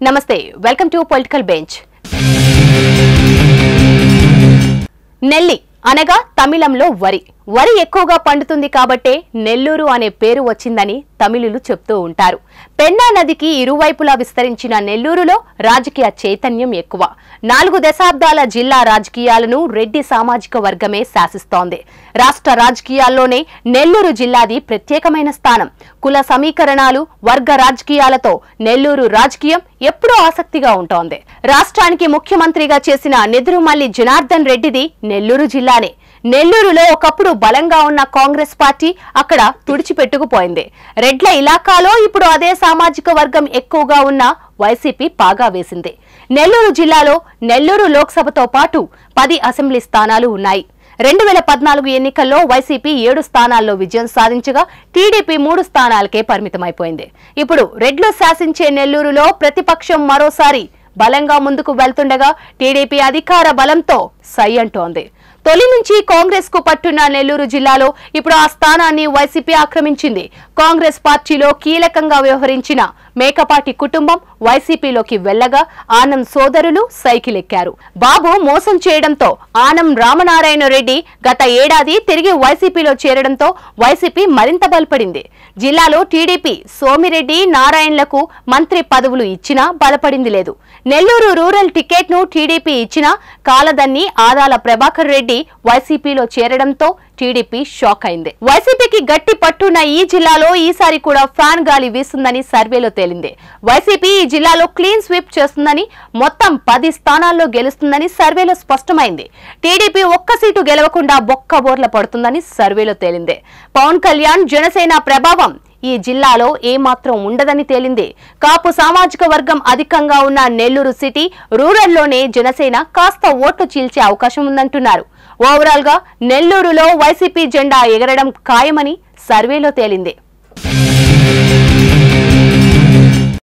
నమస్తే welcome to political bench. నెల్లి అనగా తమిళంలో వరి. వరి ఎక్కువగా పండుతుంది కాబట్టే నెల్లూరు అనే పేరు వచ్చిందని తమిళులు చెప్తూ ఉంటారు. పెన్నా నదికి ఇరువైపులా విస్తరించిన నెల్లూరులో రాజకీయ చైతన్యం ఎక్కువ. నాలుగు దశాబ్దాల జిల్లా రాజకీయాలను రెడ్డి సామాజిక వర్గమే శాసిస్తోంది. రాష్ట్ర రాజకీయాల్లోనే నెల్లూరు జిల్లాది ప్రత్యేకమైన స్థానం. కుల సమీకరణాలు వర్గ రాజకీయాలతో నెల్లూరు రాజకీయం ఎప్పుడూ ఆసక్తిగా ఉంటోంది. రాష్ట్రానికి ముఖ్యమంత్రిగా చేసిన నెదురుమల్లి జనార్దన్ రెడ్డిది నెల్లూరు జిల్లానే. నెల్లూరులో ఒకప్పుడు బలంగా ఉన్న కాంగ్రెస్ పార్టీ అక్కడ తుడిచిపెట్టుకుపోయింది. రెడ్ల ఇలాకాలో ఇప్పుడు అదే సామాజిక వర్గం ఎక్కువగా ఉన్న వైసీపీ పాగా వేసింది. నెల్లూరు జిల్లాలో నెల్లూరు లోక్సభతో పాటు పది అసెంబ్లీ స్థానాలు ఉన్నాయి. రెండు వేల పద్నాలుగు ఎన్నికల్లో వైసీపీ ఏడు స్థానాల్లో విజయం సాధించగా టీడీపీ మూడు స్థానాలకే పరిమితమైపోయింది. ఇప్పుడు రెడ్లు శాసించే నెల్లూరులో ప్రతిపక్షం మరోసారి బలంగా ముందుకు వెళ్తుండగా టీడీపీ అధికార బలంతో సై అంటోంది. తొలి నుంచి కాంగ్రెస్కు పట్టున్న నెల్లూరు జిల్లాలో ఇప్పుడు ఆ స్థానాన్ని వైసీపీ ఆక్రమించింది. కాంగ్రెస్ పార్టీలో కీలకంగా వ్యవహరించిన మేకపాటి కుటుంబం వైసీపీలోకి వెళ్ళగా ఆనం సోదరులు సైకిల్ ఎక్కారు బాబు మోసం చేయడంతో ఆనం రామనారాయణ రెడ్డి గత ఏడాది తిరిగి వైసీపీలో చేరడంతో వైసీపీ మరింత బలపడింది. జిల్లాలో టీడీపీ సోమిరెడ్డి నారాయణలకు మంత్రి పదవులు ఇచ్చినా బలపడింది లేదు. నెల్లూరు రూరల్ టికెట్ను టీడీపీ ఇచ్చినా కాలదన్ని ఆదాల ప్రభాకర్ రెడ్డి వైసీపీలో చేరడంతో టీడీపీ షాక్ అయింది. వైసీపీకి గట్టి పట్టున్న ఈ జిల్లాలో ఈసారి కూడా ఫ్యాన్ గాలి వీస్తుందని సర్వేలో తేలింది. వైసీపీ ఈ జిల్లాలో క్లీన్ స్వీప్ చేస్తుందని మొత్తం పది స్థానాల్లో గెలుస్తుందని సర్వేలో స్పష్టమైంది. టీడీపీ ఒక్క సీటు గెలవకుండా బొక్క బోర్ల పడుతుందని సర్వేలో తేలింది. పవన్ కళ్యాణ్ జనసేన ప్రభావం ఈ జిల్లాలో ఏమాత్రం ఉండదని తేలింది. కాపు సామాజిక వర్గం అధికంగా ఉన్న నెల్లూరు సిటీ రూరల్లోనే జనసేన కాస్త ఓట్లు చీల్చే అవకాశం ఉందంటున్నారు. ఓవరాల్గా నెల్లూరులో వైసీపీ జెండా ఎగరడం ఖాయమని సర్వేలో తేలింది.